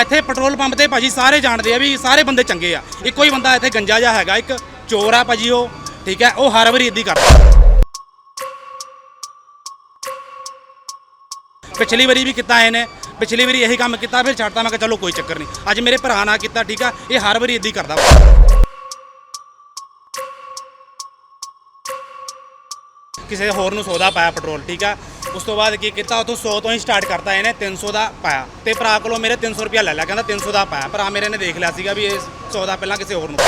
ਇੱਥੇ petrol pump ਤੇ ਭਾਜੀ ਸਾਰੇ ਜਾਣਦੇ ਆ ਵੀ ਸਾਰੇ ਬੰਦੇ ਚੰਗੇ ਆ। ਇੱਕੋ ਹੀ ਬੰਦਾ ਇੱਥੇ ਗੰਜਾ ਜਿਹਾ ਹੈਗਾ, ਇੱਕ ਚੋਰ ਆ ਭਾਜੀ ਉਹ, ਠੀਕ ਹੈ, ਉਹ ਹਰ ਵਾਰੀ ਇਦਾਂ ਹੀ ਕਰਦਾ। ਪਿਛਲੀ ਵਾਰੀ ਵੀ ਕੀਤਾ ਇਹਨੇ, ਪਿਛਲੀ ਵਾਰੀ ਇਹੀ ਕੰਮ ਕੀਤਾ, ਫਿਰ ਛੱਡਤਾ, ਮੈਂ ਕਿਹਾ ਚਲੋ ਕੋਈ ਚੱਕਰ ਨਹੀਂ। ਅੱਜ ਮੇਰੇ ਭਰਾ ਨਾਲ ਕੀਤਾ, ਠੀਕ ਆ, ਇਹ ਹਰ ਵਾਰੀ ਇਦਾਂ ਹੀ ਕਰਦਾ। ਕਿਸੇ ਹੋਰ ਨੂੰ 100 ਦਾ ਪਾਇਆ ਪੈਟਰੋਲ, ਠੀਕ ਆ? ਉਸ ਤੋਂ ਬਾਅਦ ਕੀ ਕੀਤਾ? ਉਥੋਂ 100 ਤੋਂ ਹੀ ਸਟਾਰਟ ਕਰਤਾ ਇਹਨੇ 300 ਦਾ ਪਾਇਆ। ਤੇ ਭਰਾ ਕੋਲੋਂ ਮੇਰੇ 300 ਰੁਪਇਆ ਲੈ ਲਿਆ, ਕਹਿੰਦਾ 300 ਦਾ ਪਾਇਆ। ਭਰਾ ਮੇਰੇ ਨੇ ਦੇਖ ਲਿਆ ਸੀਗਾ ਵੀ ਇਹ 100 ਦਾ ਪਹਿਲਾਂ ਕਿਸੇ ਹੋਰ ਨੂੰ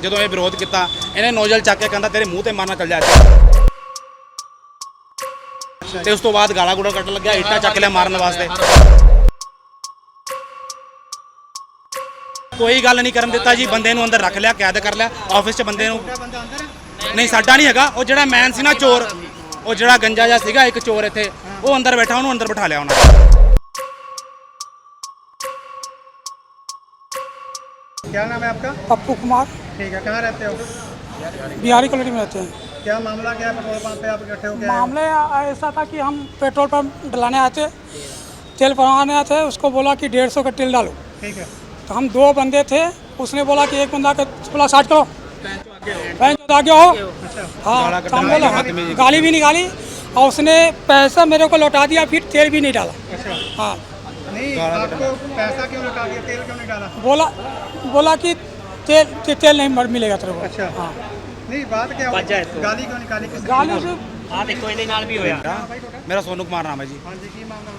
ਜਦੋਂ ਇਹ ਵਿਰੋਧ ਕੀਤਾ, ਇਹਨੇ ਨੋਜ਼ਲ ਚੱਕ ਕੇ ਕਹਿੰਦਾ, ਤੇਰੇ ਮੂੰਹ ਤੇ ਮਾਰਨਾ ਚੱਲ ਜਾ ਤੇ ਉਸ ਤੋਂ ਬਾਅਦ ਗਾਲਾਂ ਗੁੜਾ ਕੱਢਣ ਲੱਗਿਆ, ਇੱਟਾਂ ਚੱਕ ਲਿਆ ਮਾਰਨ ਵਾਸਤੇ। ਕੋਈ ਗੱਲ ਨਹੀਂ ਕਰਨ ਦਿੱਤਾ ਜੀ ਬੰਦੇ ਨੂੰ ਅੰਦਰ ਰੱਖ ਲਿਆ ਕੈਦ ਕਰ ਲਿਆ ਆਫਿਸ 'ਚ ਬੰਦੇ ਨੂੰ ਨਹੀਂ ਸਾਡਾ ਨਹੀਂ ਹੈਗਾ ਉਹ ਜਿਹੜਾ ਮੈਨ ਸੀ ਨਾ ਚੋਰ ਉਹ ਜਿਹੜਾ ਗੰਜਾ ਜਿਹਾ ਸੀਗਾ ਇੱਕ ਚੋਰ ਇੱਥੇ ਉਹ ਅੰਦਰ ਬੈਠਾ ਉਹਨੂੰ ਅੰਦਰ ਬਿਠਾ ਲਿਆ ਉਹਨਾਂ ਨੇ क्या नाम है आपका पप्पू कुमार ठीक है कहाँ रहते हो बिहारी कॉलोनी में रहते हैं क्या मामला क्या है पेट्रोल पंप पे आप इकट्ठे हो क्या मामले ऐसा था कि हम पेट्रोल पंप डलाने आए थे तेल भरवाने आए थे उसको बोला कि डेढ़ सौ का तेल डालो ठीक है तो हम दो बंदे थे उसने बोला कि एक बंदा का बोला साठ करो बैंक चौदह आगे हो हाँ गाला तो हम कटवा बोला हाथ में हाँ, गाली भी निकाली और उसने पैसा मेरे को लौटा दिया फिर तेल भी नहीं डाला अच्छा हाँ नहीं आपको पैसा क्यों लौटा दिया तेल क्यों नहीं डाला बोला बोला कि तेल ते- तेल नहीं मर- मिलेगा तेरे को अच्छा हाँ नहीं बात क्या हुई गाली क्यों निकाली किस गाली से ਆ ਦੇਖੋ ਇਹਦੇ ਨਾਲ ਵੀ ਹੋਇਆ ਮੇਰਾ ਸੋਨੂ ਕੁਮਾਰ ਨਾਮ ਹੈ ਜੀ हाँ जी की मामला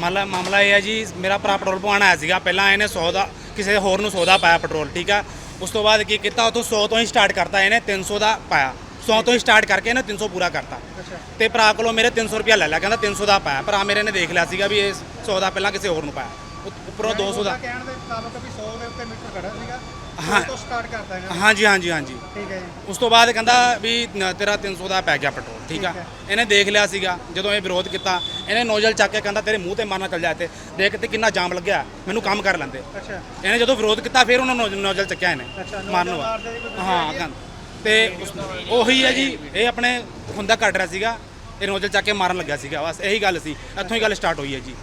ਮਾਮਲਾ ਮਾਮਲਾ ਇਹ ਹੈ ਜੀ ਮੇਰਾ ਭਰਾ ਪੈਟਰੋਲ ਪਵਾਉਣ ਆਇਆ ਸੀਗਾ ਪਹਿਲਾਂ ਇਹਨੇ 100 ਦਾ ਕਿਸੇ ਹੋਰ ਨੂੰ ਸੌ ਦਾ ਪਾਇਆ ਪੈਟਰੋਲ ਠੀਕ ਆ? ਉਸ ਤੋਂ ਬਾਅਦ ਕੀ ਕੀਤਾ ਉਥੋਂ 100 ਤੋਂ ਹੀ ਸਟਾਰਟ ਕਰਤਾ ਇਹਨੇ 300 ਦਾ ਪਾਇਆ। 100 ਤੋਂ ਹੀ ਸਟਾਰਟ ਕਰਕੇ ਇਹਨੇ 300 ਪੂਰਾ ਕਰਤਾ। ਤੇ ਭਰਾ ਕੋਲੋਂ ਮੇਰੇ 300 ਰੁਪਇਆ ਲੈ ਲਿਆ ਕਹਿੰਦਾ 300 ਦਾ ਪਾਇਆ। ਭਰਾ ਮੇਰੇ ਨੇ ਦੇਖ ਲਿਆ ਸੀਗਾ ਵੀ ਇਹ 100 ਦਾ ਪਹਿਲਾਂ ਕਿਸੇ ਹੋਰ ਨੂੰ ਪਾਇਆ। ਉੱਪਰੋਂ 200 ਦਾ। ਕਹਿਣ ਦੇ ਮੁਤਾਬਕ ਵੀ 100 ਦੇ ਉੱਤੇ ਮੀਟਰ ਖੜਾ ਸੀਗਾ। ਤੋਂ ਸਟਾਰਟ ਕਰਦਾ ਹਾਂਜੀ ਹਾਂਜੀ ਹਾਂਜੀ। ਠੀਕ ਹੈ ਜੀ। ਉਸ ਤੋਂ ਬਾਅਦ ਕਹਿੰਦਾ ਵੀ ਤੇਰਾ 300 ਦਾ ਪੈ ਗਿਆ ਪੈਟਰੋਲ। ਠੀਕ ਆ? ਹੈ। ਇਹਨੇ ਦੇਖ ਲਿਆ ਸੀਗਾ ਜਦੋਂ ਇਹ ਵਿਰੋਧ ਕੀਤਾ। ਇਹਨੇ ਨੋਜ਼ਲ ਚੱਕ ਕੇ ਕਹਿੰਦਾ ਤੇਰੇ ਮੂੰਹ ਤੇ ਮਾਰਨਾ ਚੱਲ ਜਾ ਇੱਥੇ। ਦੇਖ ਤੇ ਕਿੰਨਾ ਜਾਮ ਲੱਗਿਆ। ਮੈਨੂੰ ਕੰਮ ਕਰ ਲੈਂਦੇ। ਅੱਛਾ। ਇਹਨੇ ਜਦੋਂ ਵਿਰੋਧ ਕੀਤਾ ਫਿਰ ਉਹਨਾਂ ਨੋਜ਼- ਨੋਜ਼ਲ ਚੱਕਿਆ ਇਹਨੇ ਮਾਰਨ ਵਾਸਤੇ। ਹਾਂ ਤੇ ਉਹੀ ਹੈ ਜੀ ਇਹ ਆਪਣੇ ਖੁੰਦਾ ਕੱਢ ਰਿਹਾ ਸੀਗਾ। ਇਹ ਨੋਜ਼ਲ ਚੱਕ ਕੇ ਮਾਰਨ ਲੱਗਿਆ ਸੀਗਾ ਬਸ ਇਹੀ ਗੱਲ ਸੀ। ਇੱਥੋਂ ਹੀ ਗੱਲ ਸਟਾਰਟ ਹੋਈ ਹੈ ਜੀ।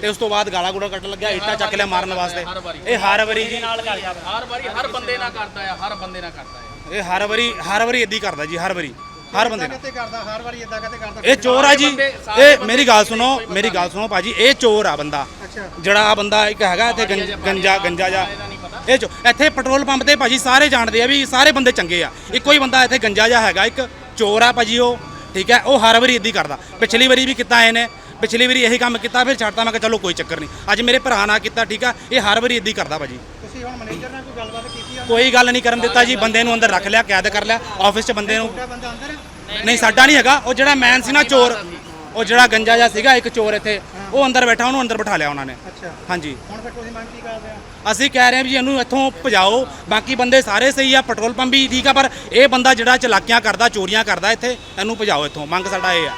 ਤੇ ਉਸ ਤੋਂ ਬਾਅਦ ਗਾਲਾਂ ਗੁੜਾ ਕੱਢਣ ਲੱਗਿਆ ਇੱਟਾਂ ਚੱਕ ਲਿਆ ਮਾਰਨ ਵਾਸਤੇ। ਇਹ ਹਰ ਵਾਰੀ ਜੀ। ਹਰ ਵਾਰੀ ਹਰ ਬੰਦੇ ਨਾਲ ਕਰਦਾ ਆ ਹਰ ਬੰਦੇ ਨਾਲ ਕਰਦਾ ਆ ਇਹ ਹਰ ਵਾਰੀ ਹਰ ਵਾਰੀ ਇਦਾਂ ਹੀ ਕਰਦਾ ਜੀ ਹਰ ਵਾਰੀ। ਹਰ ਬੰਦੇ ਨਾਲ। ਕਿਤੇ ਕਰਦਾ ਹਰ ਵਾਰੀ ਇਦਾਂ ਕਿਤੇ ਕਰਦਾ। ਇਹ ਚੋਰ ਆ ਜੀ। ਇਹ ਮੇਰੀ ਗੱਲ ਸੁਣੋ ਮੇਰੀ ਗੱਲ ਸੁਣੋ ਭਾਜੀ ਇਹ ਚੋਰ ਆ ਬੰਦਾ। ਜਿਹੜਾ ਆ ਬੰਦਾ ਇੱਕ ਹੈਗਾ ਇੱਥੇ ਗੰਜ- ਗੰਜਾ ਗੰਜਾ ਜਾ ਇਹ ਚੋ ਇੱਥੇ ਪੈਟਰੋਲ ਪੰਪ ਤੇ ਭਾਜੀ ਸਾਰੇ ਜਾਣਦੇ ਆ ਵੀ ਸਾਰੇ ਬੰਦੇ ਚੰਗੇ ਆ। ਇੱਕੋ ਹੀ ਬੰਦਾ ਇੱਥੇ ਗੰਜਾ ਜਾ ਹੈਗਾ ਇੱਕ ਚੋਰ ਆ ਭਾਜੀ ਉਹ ਠੀਕ ਹੈ? ਉਹ ਹਰ ਵਾਰੀ ਇਦਾਂ ਹੀ ਕਰਦਾ। ਪਿਛਲੀ ਵਾਰੀ ਵੀ ਕੀਤਾ ਇਹਨੇ ਪਿਛਲੀ ਵਾਰੀ ਇਹੀ ਕੰਮ ਕੀਤਾ ਫਿਰ ਛੱਡਤਾ। ਮੈਂ ਕਿਹਾ ਚਲੋ ਕੋਈ ਚੱਕਰ ਨਹੀਂ। ਅੱਜ ਮੇਰੇ ਭਰਾ ਨਾਲ ਕੀਤਾ ਠੀਕ ਆ? ਇਹ ਹਰ ਵਾਰੀ ਇਦਾਂ ਹੀ ਕਰਦਾ ਭਾਜੀ। ਤੁਸੀਂ ਹੁਣ ਮੈਨੇਜਰ ਨਾਲ ਕੋਈ ਗੱਲਬਾਤ ਕੀਤੀ ਆ? ਕੋਈ ਗੱਲ ਨਹੀਂ ਕਰਨ ਦਿੱਤਾ ਜੀ ਬੰਦੇ ਨੂੰ ਅੰਦਰ ਰੱਖ ਲਿਆ ਕੈਦ ਕਰ ਲਿਆ ਆਫਿਸ 'ਚ ਬੰਦੇ ਨੂੰ। ਤੁਹਾਡਾ ਬੰਦਾ ਅੰਦਰ ਹੈ ਨਹੀਂ ਸਾਡਾ ਨਹੀਂ ਹੈਗਾ ਉਹ ਜਿਹੜਾ ਮੈਨ ਸੀ ਨਾ ਚੋਰ ਉਹ ਜਿਹੜਾ ਗੰਜਾ ਜਿਹਾ ਸੀਗਾ ਇੱਕ ਚੋਰ ਇੱਥੇ ਉਹ ਅੰਦਰ ਬੈਠਾ ਉਹਨੂੰ ਅੰਦਰ ਬਿਠਾ ਲਿਆ ਉਹਨਾਂ ਨੇ। ਅੱਛਾ। ਹਾਂਜੀ। ਹੁਣ ਫਿਰ ਤੁਸੀਂ ਮੰਗ ਕੀ ਕਰਦੇ ਆ? ਅਸੀਂ ਕਹਿ ਰਹੇ ਹਾਂ ਵੀ ਇਹਨੂੰ ਇੱਥੋਂ ਭਜਾਓ ਬਾਕੀ ਬੰਦੇ ਸਾਰੇ ਸਹੀ ਆ ਪੈਟਰੋਲ ਪੰਪ ਵੀ ਠੀਕ ਆ ਪਰ ਇਹ ਬੰਦਾ ਜਿਹੜਾ ਚਲਾਕੀਆਂ ਕਰਦਾ ਚੋਰੀਆਂ ਕਰਦਾ ਇੱਥੇ ਇਹਨੂੰ ਭਜਾਓ ਇੱਥੋਂ ਮੰਗ ਸਾਡਾ ਇਹ ਆ।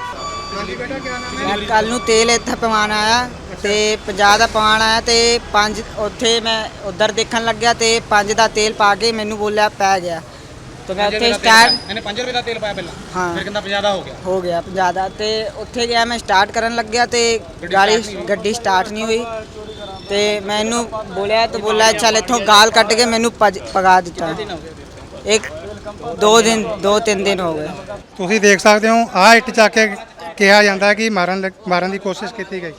ਹਾਂਜੀ ਬੇਟਾ ਕੀ ਨਾਮ ਹੈ? ਮੈਂ ਕੱਲ ਨੂੰ ਤੇਲ ਇੱਥੇ ਪਵਾਉਣ ਆਇਆ। ਤੇ 50 ਦਾ ਪਵਾਉਣ ਆਇਆ ਤੇ 5 ਉੱਥੇ ਮੈਂ ਉਧਰ ਦੇਖਣ ਲੱਗਿਆ ਤੇ 5 ਦਾ ਤੇਲ ਪਾ ਕੇ ਮੈਨੂੰ ਬੋਲਿਆ ਪੈ ਗਿਆ। ਤੇ ਮੈਂ ਉੱਥੇ ਸਟਾਰਟ ਇਹਨੇ 5 ਰੁਪਏ ਦਾ ਤੇਲ ਪਾਇਆ ਪਹਿਲਾਂ? ਹਾਂ। ਫਿਰ ਕਹਿੰਦਾ 50 ਦਾ ਹੋ ਗਿਆ। ਹੋ ਗਿਆ 50 ਦਾ ਤੇ ਉੱਥੇ ਗਿਆ ਮੈਂ ਸਟਾਰਟ ਕਰਨ ਲੱਗਿਆ ਤੇ ਗਾੜੀ ਗੱਡੀ ਸਟਾਰਟ ਨਹੀਂ ਹੋਈ। ਤੇ ਮੈਨੂੰ ਬੋਲਿਆ ਤੇ ਬੋਲਿਆ ਚੱਲ ਇੱਥੋਂ ਗਾਲ ਕੱਢ ਕੇ ਮੈਨੂੰ ਭਗਾ ਦਿੱਤਾ। ਇੱਕ ਦੋ ਦਿਨ ਦੋ ਤਿੰਨ ਦਿਨ ਹੋ ਗਏ। ਤੁਸੀਂ ਦੇਖ ਸਕਦੇ ਹੋ ਆ ਇੱਟ ਚੱਕ ਕੇ ਕਿਹਾ ਜਾਂਦਾ ਕਿ ਮਾਰਨ ਲੱਗ- ਮਾਰਨ ਦੀ ਕੋਸ਼ਿਸ਼ ਕੀਤੀ ਗਈ।